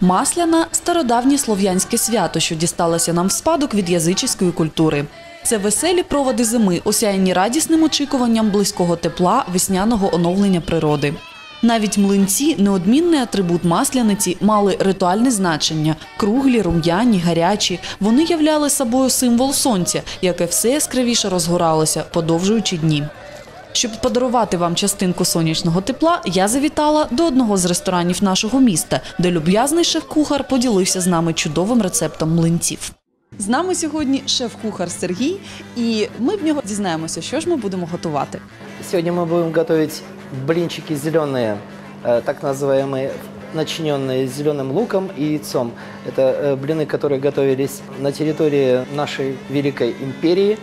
Масляна стародавнє слов'янське свято, що дісталося нам в спадок від язичської культури. Це веселі проводи зими, осяяні радісним очікуванням близького тепла, весняного оновлення природи. Навіть млинці, неодмінний атрибут масляниці, мали ритуальне значення: круглі, рум'яні, гарячі. Вони являли собою символ сонця, яке все яскравіше розгоралося, подовжуючи дні. Щоб подарувати вам частинку сонячного тепла, я завітала до одного з ресторанів нашого міста, де люб'язний шеф-кухар поділився з нами чудовим рецептом млинців. З нами сьогодні шеф-кухар Сергій, і ми в нього дізнаємося, що ж ми будемо готувати. Сегодня мы будем готовить блинчики зеленые, э, так называемые начиненные зеленым луком и яйцом. Это э, блины, которые готовились на территории нашей великой империи.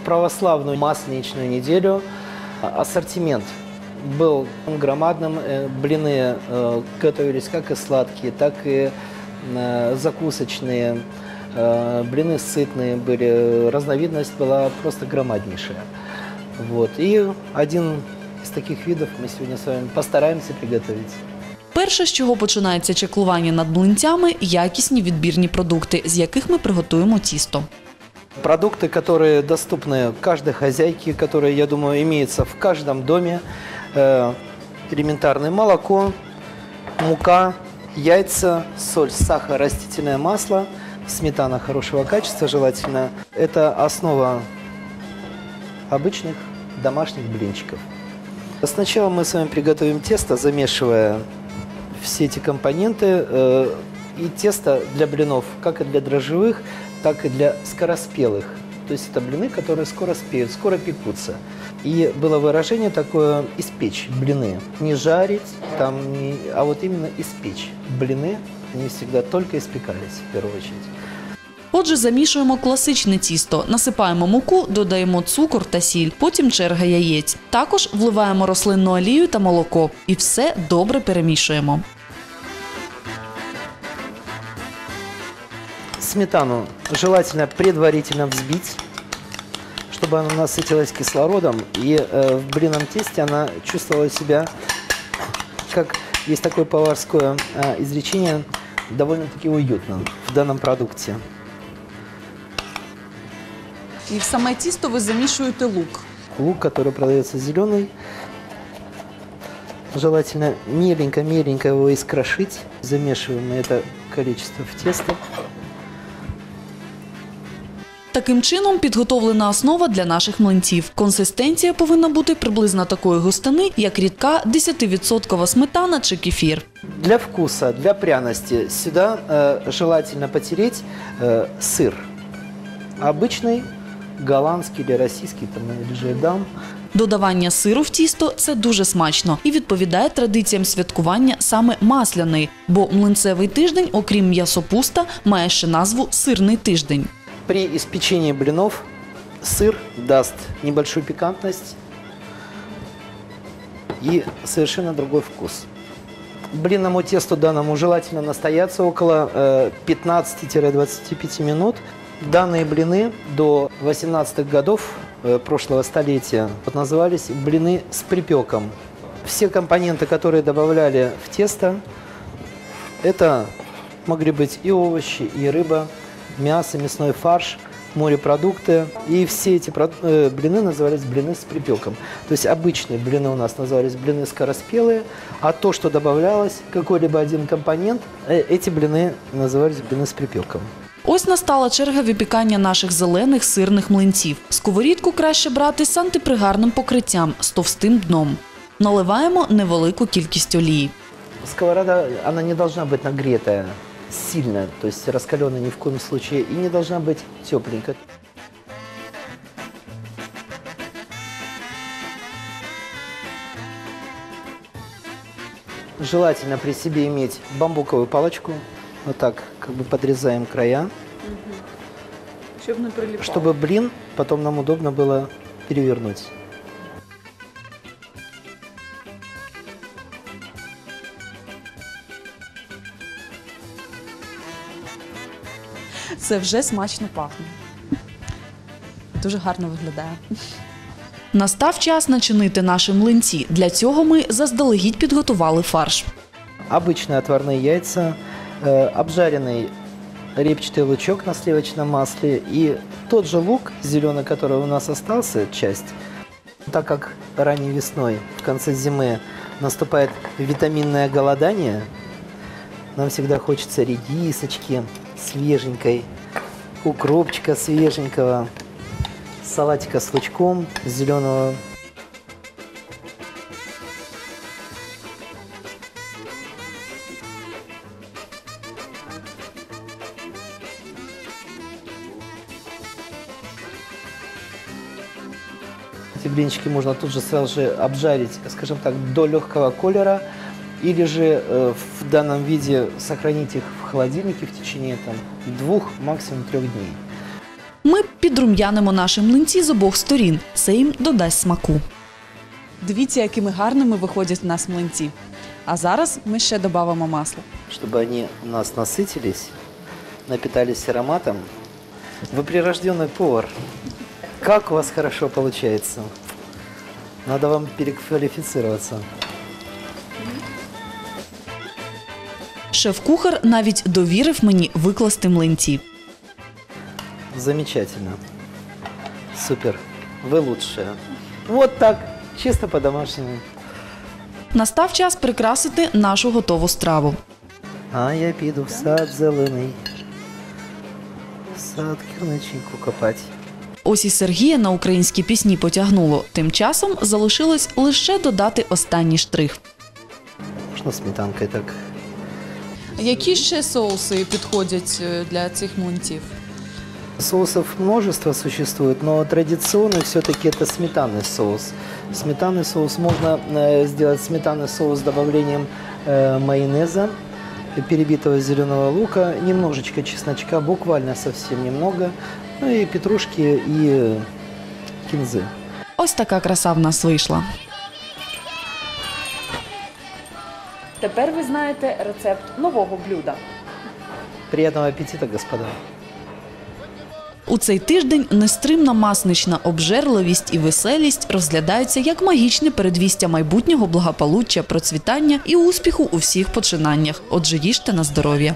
В православную масленичную неделю а, ассортимент был громадным. Э, Блины э, готовились как и сладкие, так и э, закусочные. Э, Блины сытные были, разновидность была просто громаднейшая. Вот. И один из таких видов мы сегодня с вами постараемся приготовить. Перше, з чого починається чеклування над млинцями, якісні відбірні продукти, з яких ми приготуємо тісто. Продукты, которые доступны каждой хозяйке, которые, я думаю, имеются в каждом доме. Э, элементарное молоко, мука, яйца, соль, сахар, растительное масло, сметана хорошего качества желательно. Это основа обычных домашних блинчиков. Сначала мы с вами приготовим тесто, замешивая все эти компоненты. Э, И тесто для блинов, как и для дрожжевых, так и для скороспелых. То есть это блины, которые скоро спеют, скоро пекутся. И было выражение такое «испечь блины». Не жарить, там, не, а вот именно испечь. Блины, они всегда только испекались в первую очередь. Отже, замішуємо класичне тісто, насипаємо муку, додаємо цукор та сіль, потім черга яєць. Також вливаємо рослинну олію та молоко і все добре перемішуємо. Сметану желательно предварительно взбить, чтобы она насытилась кислородом, и э, в блинном тесте она чувствовала себя, как есть такое поварское э, изречение, довольно-таки уютно в данном продукте. І в саме тісто ви замішуєте лук. Лук, который продается зеленый, желательно меленько-меленько его искрошить. Замешиваем мы это количество в тесто. Таким чином підготовлена основа для наших млинців. Консистенція повинна бути приблизно такої густини, як рідка 10% сметана чи кефір. Для вкуса, для пряности сюда э, желательно потереть э, сыр. Обычный, голландский или российский, там, или же дам. Додавання сиру в тісто це дуже смачно і відповідає традиціям святкування саме масляний, бо млинцевий тиждень, окрім м'ясопуста, має ще назву сирний тиждень. При испечении блинов сыр даст небольшую пикантность и совершенно другой вкус. Блинному тесту данному желательно настояться около э, 15-25 минут. Данные блины до 18-х годов э, прошлого столетия назывались блины с припеком. Все компоненты, которые добавляли в тесто, это могли быть и овощи, и рыба, мясо, мясной фарш, морепродукты. И все эти прод- э, блины назывались блины с припеком. То есть обычные блины у нас назывались блины скороспелые, а то, что добавлялось, какой-либо один компонент, э, эти блины назывались блины с припеком. Ось настала черга випікання наших зелених сирних млинців. Сковорідку краще брати з антипригарним покриттям з товстим дном. Наливаємо невелику кількість олії. Сковорода, она не должна быть нагретая Сильно, то есть раскаленная ни в коем случае, и не должна быть тепленькая. Желательно при себе иметь бамбуковую палочку, вот так как бы подрезаем края, не приліпало. чтобы блин потом нам удобно было перевернуть. Це вже смачно пахне. Дуже гарно виглядає. Настав час начинити наші млинці. Для цього ми заздалегідь підготували фарш. Обычные отварные яйца, э, обжаренный репчатый лучок на сливочном масле и тот же лук зеленый, который у нас остался, часть. Так как ранней весной, в конце зимы, наступает витаминное голодание, нам всегда хочется редисочки свеженькой, укропчика свеженького, салатика с лучком зеленого. Эти блинчики можно тут же сразу же обжарить, скажем так, до легкого колера, или же э, в данном виде сохранить их в холодильнике в течение там, двух, максимум трех дней. Ми підрум'янимо наші млинці з обох сторін. Це їм додасть смаку. Дивіться, якими гарними виходять у нас млинці. А зараз ми ще додамо масло. Чтобы они у нас насытились, напитались ароматом. Вы прирожденный повар. Как у вас хорошо получается. Надо вам переквалифицироваться. Шеф-кухар навіть довірив мені викласти млинці. Замечательно. Супер. Вы лучшие. Вот так, чисто по-домашнему. Настав час прикрасити нашу готову страву. А я піду в сад зелений. В сад кірниченьку копать. Ось і Сергія на українські пісні потягнуло. Тим часом залишилось лише додати останній штрих. Можна сметанкою так. Які ще соуси підходять е, для цих млинців? Соусов множество существует, но традиционный все-таки это сметанный соус. Сметанный соус можно э, сделать сметанный соус с добавлением э, майонеза, перебитого зеленого лука, немножечко чесночка, буквально совсем немного, ну и петрушки и э, кинзы. Ось така краса в нас вийшла. Тепер ви знаєте рецепт нового блюда. Приємного апетиту, господа! У цей тиждень нестримна маснична обжерливість і веселість розглядаються як магічне передвістя майбутнього благополуччя, процвітання і успіху у всіх починаннях. Отже, їжте на здоров'я.